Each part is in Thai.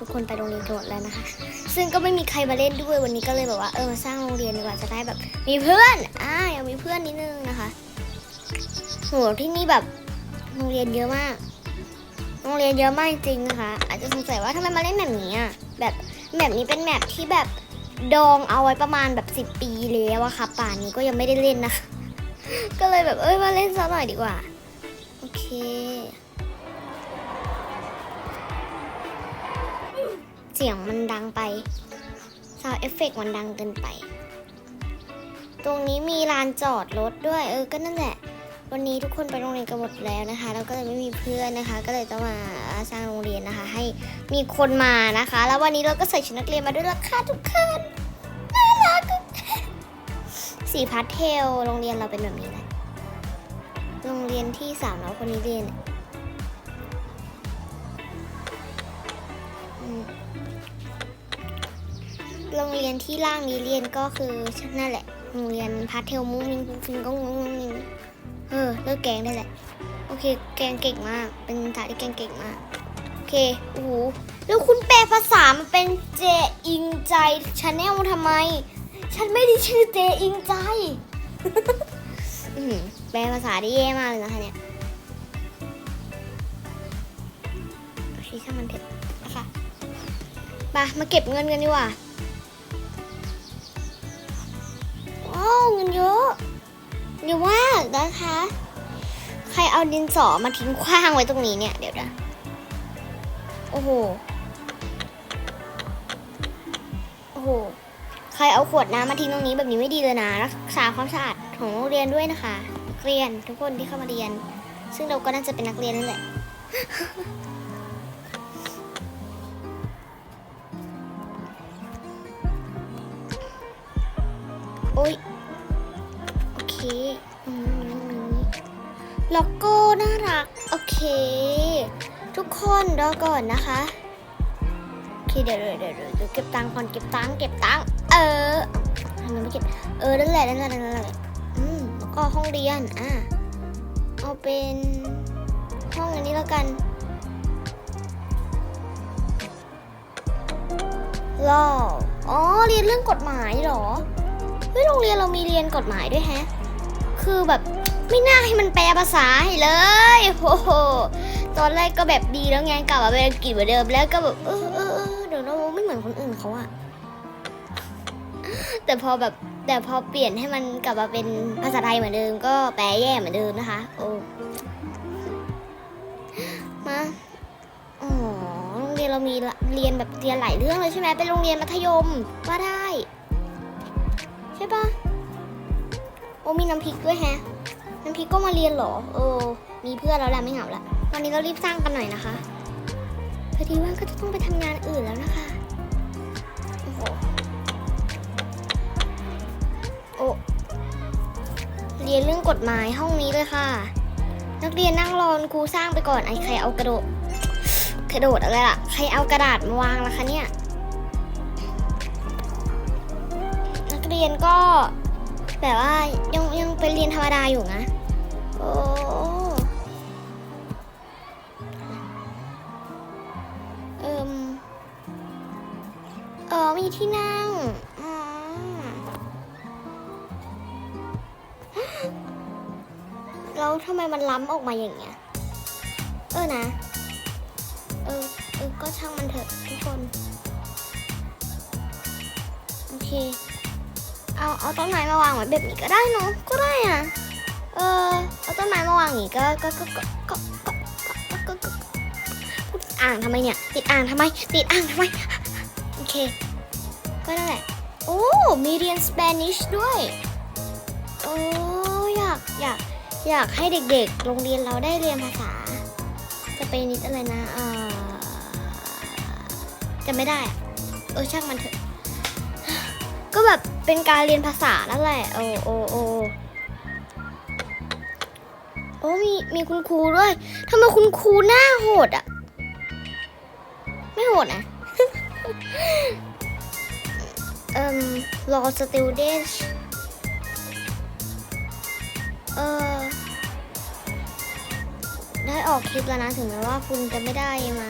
ทุกคนไปโรงเรียนกันหมดแล้วนะคะ ซึ่งก็ไม่มีใครมาเล่นด้วยวันนี้ก็เลยแบบว่าเออมาสร้างโรงเรียนดีกว่าจะได้แบบ มีเพื่อนอ่าอยากมีเพื่อนนิดนึงนะคะโหที่นี่แบบโรงเรียนเยอะมาก โรงเรียนเยอะมากจริงนะคะ อาจจะสงสัยว่าทำไมมาเล่นแบบนี้อะแบบแบบนี้เป็นแมปที่แบบดองเอาไว้ประมาณแบบ 10 ปีแล้วอะค่ะป่านนี้ก็ยังไม่ได้เล่นนะคะก็เลยแบบเอ้ยมาเล่นซะหน่อยดีกว่า โอเค เสียงมันดังไปซาวเอฟเฟกมันดังเกินไป ตรงนี้มีลานจอดรถด้วย เออก็นั่นแหละ วันนี้ทุกคนไปโรงเรียนกันหมดแล้วนะคะ แล้วก็เลยไม่มีเพื่อนนะคะ ก็เลยต้องมาสร้างโรงเรียนนะคะ ให้มีคนมานะคะ แล้ววันนี้เราก็ใส่ชุดนักเรียนมาด้วยราคาทุกคนน่ารักสีพาสเทลโรงเรียนเราเป็นแบบนี้แหละโรงเรียนที่สามเราคนนี้เรียน โรงเรียนที่ล่างนี้เรียนก็คือนั่นแหละ โรงเรียนพาเทลมุ้งมิงฟิงก็งงงงงเออเลิกแกงได้แหละ โอเค แกงเก่งมาก เป็นสายที่แกงเก่งมาก โอเค โอ้โห แล้วคุณแปลภาษามันเป็นเจอิงใจชาแนลทำไม ฉันไม่ได้ชื่อเจอิงใจ แปลภาษาได้แย่มากเลยนะคะเนี่ยโอเคช่างมันเถอะนะคะไปมาเก็บเงินกันดีกว่า เงินเยอะเยอะมากนะคะ ใครเอาดินสอมาทิ้งขว้างไว้ตรงนี้เนี่ย เดี๋ยวนะโอ้โหโอ้โหใครเอาขวดน้ำมาทิ้งตรงนี้แบบนี้ไม่ดีเลยนะรักษาความสะอาดของโรงเรียนด้วยนะคะนักเรียนทุกคนที่เข้ามาเรียน ซึ่งเราก็น่าจะเป็นนักเรียนนั่นแหละโอ๊ย โอเคล็อกโก้น่ารัก โอเค ทุกคนรอก่อนนะคะโอเคเดี๋ยวเดี๋ยวเดี๋ยวเดี๋ยวเก็บตังค์ก่อนเก็บตังค์เก็บตังค์เออทำไมไม่เก็บเออนั่นแหละนั่นแหละนั่นแหละอืมแล้วก็ห้องเรียนอะเอาเป็นห้องอันนี้แล้วกันรออ๋อเรียนเรื่องกฎหมายเหรอเฮ้ยโรงเรียนเรามีเรียนกฎหมายด้วยแฮะ คือแบบไม่น่าให้มันแปลภาษาให้เลยโอ้โหตอนแรกก็แบบดีแล้วไงกลับมาเป็นอังกฤษเหมือนเดิมแล้วก็แบบเออเออเออเดี๋ยวเราไม่เหมือนคนอื่นเขาอะแต่พอแบบแต่พอเปลี่ยนให้มันกลับมาเป็นภาษาไทยเหมือนเดิม ก็แปลแย่เหมือนเดิมนะคะ โอ้มาอ๋อโรงเรียนเรามีเรียนแบบเรียนหลายเรื่องเลยใช่ไหมเป็นโรงเรียนมัธยมว่าได้ โอ้มีน้ำพริกด้วยแฮะ น้ำพริกก็มาเรียนหรอ เออ มีเพื่อนแล้วแหละไม่เหงาละ ตอนนี้เรารีบสร้างกันหน่อยนะคะพอดีว่าก็จะต้องไปทำงานอื่นแล้วนะคะ โอ้โหโอ้เรียนเรื่องกฎหมายห้องนี้เลยค่ะ นักเรียนนั่งรอคุณครูสร้างไปก่อนไอ้ใครเอากระโดดกระโดดอะไรล่ะ ใครเอากระดาษมาวางล่ะคะเนี่ย นักเรียนก็ แบบว่ายังยังเป็นเรียนธรรมดาอยู่นะ โอ้เอิมเออมีที่นั่งอ๋อแล้วทำไมมันล้ำออกมาอย่างเงี้ย เออนะ เออ เออ ก็ช่างมันเถอะทุกคน โอเค เอาเอาต้นไม้มาวางไว้แบบนี้ก็ได้นาะก็ได้อะเออเอาต้นไม้มาวางอย่างนี้ก็ก็ก็ก็ก็ก็ก็ก็ก็กดอ่างทำไมเนี่ยติดอ่างทำไมติดอ่างทำไมโอเคก็ได้แหละโอ้มีเรียนสเปนิชด้วยโอ้อยากอยากอยากให้เด็กๆ โรงเรียนเราได้เรียนภาษาสเปนิชอะไรนะเออจะไม่ได้เออช่างมันเถอะ แบบเป็นการเรียนภาษานั่นแหละ โอ้โอ้โอ้โอ้มีมีคุณครูด้วยทำไมคุณครูหน้าโหดอะ ไม่โหดนะเอ่ม law student เออได้ออกคลิปแล้วนะ ถึงแม้ว่าคุณจะไม่ได้มา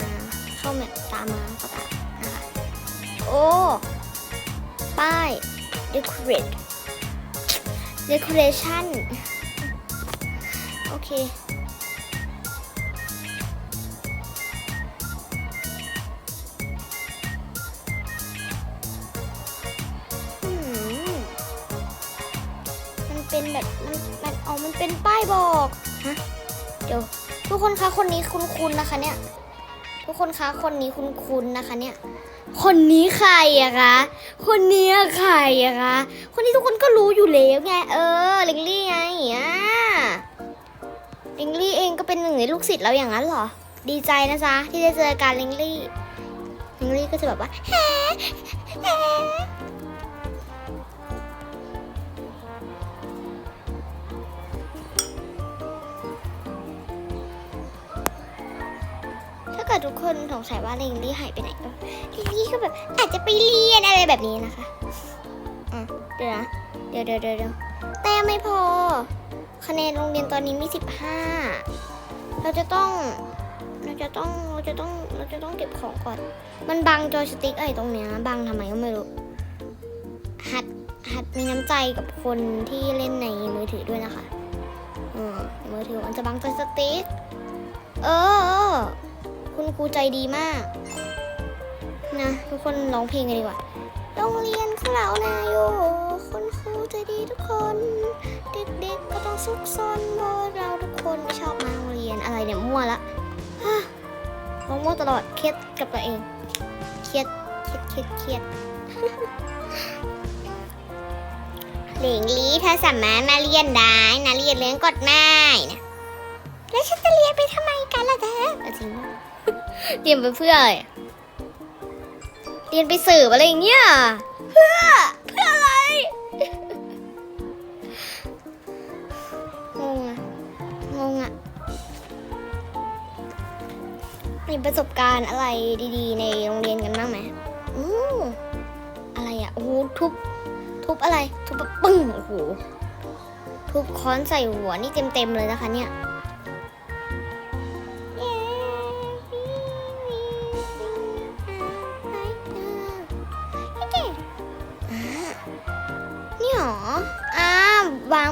เข้าแมปตามมาก็ตามนะคะโอ้ ป้าย decorate decoration โอเคมมันเป็นแบบ มันมันอ๋อมันเป็นป้ายบอก ฮะ เดี๋ยว ทุกคนคะ คนนี้คุ้นๆนะคะเนี่ย ทุกคนคะ คนนี้คุ้นๆนะคะเนี่ย คนนี้ใครอะคะ คนนี้ใครอะคะ คนนี้ทุกคนก็รู้อยู่แล้วไง เออลิงลี่ไงอะลิงลี่เองก็เป็นหนึ่งในลูกศิษย์เราอย่างนั้นเหรอ ดีใจนะจ๊ะที่ได้เจอการลิงลี่ ลิงลี่ก็จะแบบว่าแฮแฮถ้าเกิดทุกคนสงสัยว่าลิงลี่หายไปไหนก็ ลิงลี่ก็แบบอาจจะไปเรียนอะไรแบบนี้นะคะอะเดี๋ยวนะเดี๋ยวเดี๋ยวเดี๋ยวแต่ไม่พอ คะแนนโรงเรียนตอนนี้มีสิบห้าเราจะต้องเราจะต้องเราจะต้องเราจะต้องเก็บของก่อน มันบังจอยสติ๊กไอ้ตรงเนี้ยบังทำไมก็ไม่รู้หัดหัดมีน้ำใจกับคนที่เล่นในมือถือด้วยนะคะออมือถือมันจะบังจอยสติ๊กเออ คุณครูใจดีมาก นะทุกคนร้องเพลงกันดีกว่า โรงเรียนของเรานาโยคุณครูใจดีทุกคน เด็กๆก็ต้องซุกซนเพราะเราทุกคนไม่ชอบมาโรงเรียนอะไรเนี่ยมั่วละฮะร้องมั่วตลอดเครียดกับตัวเอง เครียด เครียด เครียดเครียดหลิงลีเธอสามารถมาเรียนได้นะเรียนเรื่องกฎหมายนะแล้วฉันจะเรียนไปทำไมกันล่ะเธอเอาจริงเรียนไปเพื่ออะไรอ เรียนไปสืบอะไรอย่างเงี้ยเพื่อเพื่ออะไรงงอะงงอะมีประสบการณ์อะไรดีๆ ในโรงเรียนกันบ้างไหมอู้อะไรอะโอ้โหทุบทุบอะไร ทุบแบบปึ้งโอ้โหทุบค้อนใส่หัวนี่เต็มๆเลยนะคะเนี่ย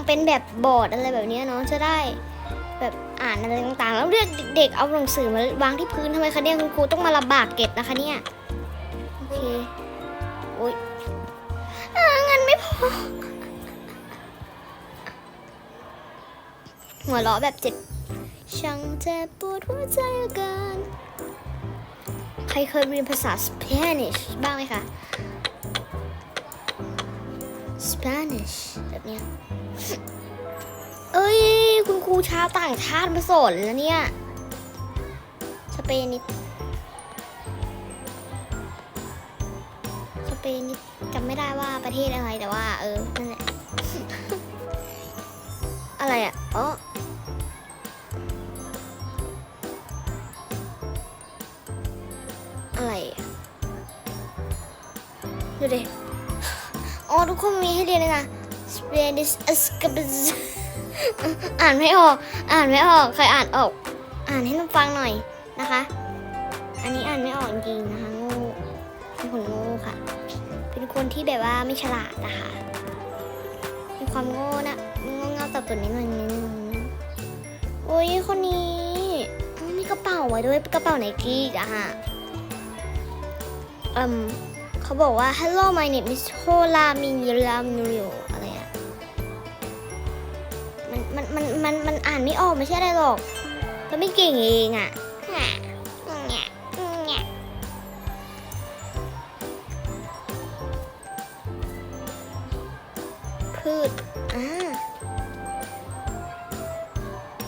เป็นแบบบอร์ดอะไรแบบนี้เนาะจะได้แบบอ่านอะไรต่างๆ แล้วเรียกเด็กๆ เอาหนังสือมาวางที่พื้นทำไมคะเนี่ยคุณครูต้องมาลำบากเก็บนะคะเนี่ยโอเคโอ๊ยเงินไม่พอหัวเราะแบบเจ็บช่างเจ็บปวดหัวใจเกินใครเคยเรียนภาษาสเปนิชบ้างไหมคะ Spanish แบบเนี้ย เอ้ย คุณครูชาวต่างชาติมาสอนแล้วเนี่ย สเปนิชสเปนิชจำไม่ได้ว่าประเทศอะไรแต่ว่า เออ นั่นแหละ อะไรอะ อ๋ออะไรดูดิ อ๋อ ทุกคนมีให้เรียนเลยนะ Spanish a s c a b i z อ่านไม่ออก อ่านไม่ออก ใครอ่านออก อ่านให้น้องฟังหน่อยนะคะ อันนี้อ่านไม่ออกจริงนะคะโง่เป็นคนโง่ค่ะ เป็นคนที่แบบว่าไม่ฉลาดนะคะ มีความโง่นะโง่เง่าตับตัวนิดหน่อยนิดนึงโอ้ยคนนี้มีกระเป๋าไว้ด้วยกระเป๋าไนกี้อะฮะอืมเขาบอกว่า hello my name is Hola Min Lam n มันมันมันมันอ่านไม่ออกไม่ใช่อะไรหรอกเราไม่เก่งเองอะฮะแงะแงะพืชอ่า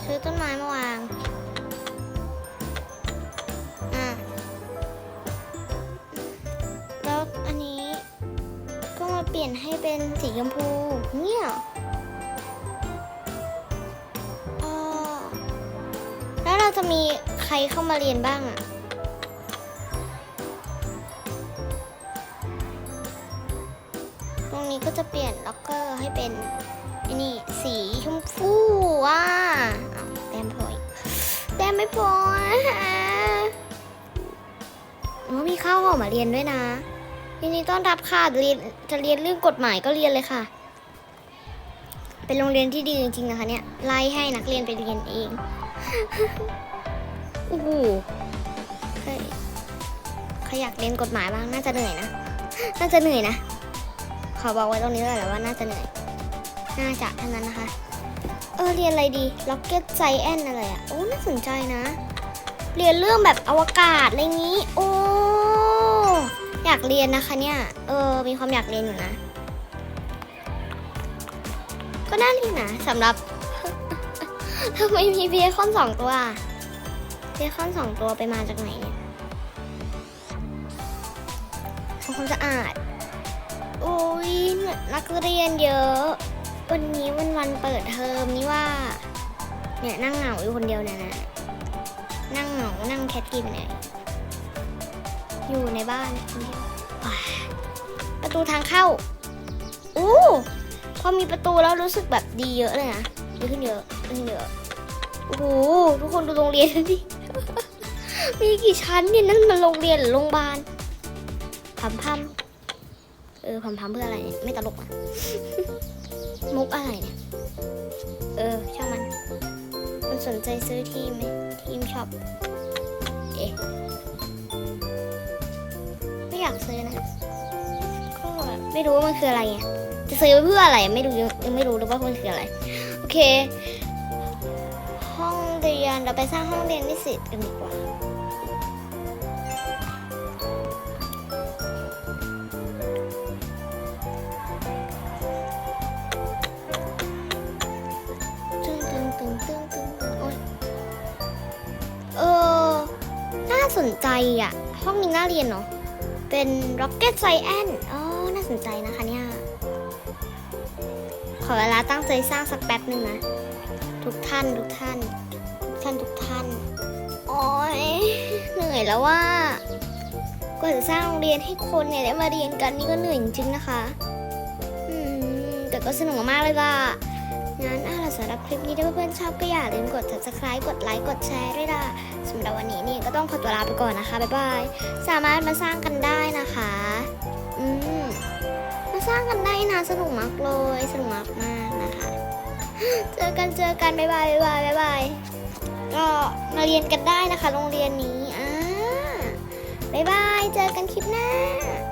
ซื้อต้นไม้มาวางอ่าแล้วอันนี้ก็มาเปลี่ยนให้เป็นสีชมพูเนี่ย มีใครเข้ามาเรียนบ้างอะตรงนี้ก็จะเปลี่ยนล็อกเกอร์ให้เป็นไอ้นี่สีชมพูว่ะอ้าแต้มพอยแต้มไม่พออะอ๋อมีข้าวหอมาเรียนด้วยนะยินดีต้อนรับค่ะเรียนจะเรียนเรื่องกฎหมายก็เรียนเลยค่ะ เป็นโรงเรียนที่ดีจริงๆนะคะเนี่ยไล่ให้นักเรียนไปเรียนเอง โอ้โหใครใครอยากเรียนกฎหมายบ้างน่าจะเหนื่อยนะ น่าจะเหนื่อยนะ ขอบอกไว้ตรงนี้เลยแหละว่าน่าจะเหนื่อย น่าจะเท่านั้นนะคะ เออเรียนอะไรดี Rocket Science อะไรอะโอ้น่าสนใจนะ เรียนเรื่องแบบอวกาศอะไรงี้ โอ้ อยากเรียนนะคะเนี่ย เออ มีความอยากเรียนอยู่นะ ก็น่าเรียนนะสำหรับทำไมมีเบคอนสองตัว เบคอนสองตัวไปมาจากไหนเนี่ยทำความสะอาดโอ้ยนักเรียนเยอะ วันนี้วันวันเปิดเทอมนี่ว่า เนี่ยนั่งเหงาอยู่คนเดียวเนี่ยนะนั่งเหงา นั่งแคทกินเนี่ยอยู่ในบ้านคนเดียวว้ายประตูทางเข้า อู้พอมีประตูแล้วรู้สึกแบบดีเยอะเลยนะดีขึ้นเยอะดีขึ้นเยอะ โอ้โหทุกคนดูโรงเรียนดิมีกี่ชั้นเนี่ยนั่นมันโรงเรียนหรือโรงพยาบาลพัมพัมเออพัมพัมเพื่ออะไรเนี่ยไม่ตลกอะมุกอะไรเนี่ยเออช่างมันมันสนใจซื้อทีมไหมทีมช็อปเอ๊ะไม่อยากซื้อนะก็ไม่รู้ว่ามันคืออะไรไงจะซื้อเพื่ออะไรไม่รู้ยังไม่รู้เลยว่ามันคืออะไร โอเค เรียนเราไปสร้างห้องเรียนนิสิตกันดีกว่า ตึงตึงตึงตึงตึงตึงโอ๊ยเออ น่าสนใจอะ ห้องนี้น่าเรียนเนาะ เป็น Rocket Science อ๋อ น่าสนใจนะคะเนี่ย ขอเวลาตั้งใจสร้างสักแป๊บหนึ่งนะ ทุกท่านทุกท่าน ทุกท่านทุกท่าน โอ้ยเหนื่อยแล้วว่ากว่าจะสร้างโรงเรียนให้คนเนี่ยได้มาเรียนกันนี่ก็เหนื่อยจริงๆนะคะ อืม แต่ก็สนุกมากเลยล่ะ งั้นอะสำหรับคลิปนี้ถ้าเพื่อนๆชอบก็อย่าลืมกด subscribe กดไลค์กดแชร์ด้วยล่ะสำหรับวันนี้นี่ก็ต้องขอตัวลาไปก่อนนะคะ บ๊ายบาย สามารถมาสร้างกันได้นะคะ อืม มาสร้างกันได้นะสนุกมากเลย สนุกมากมากนะคะ เจอกันเจอกันบ๊ายบายบ๊ายบายบ๊ายบาย ก็มาเรียนกันได้นะคะ โรงเรียนนี้อ่าบ๊ายบาย เจอกันคลิปหน้า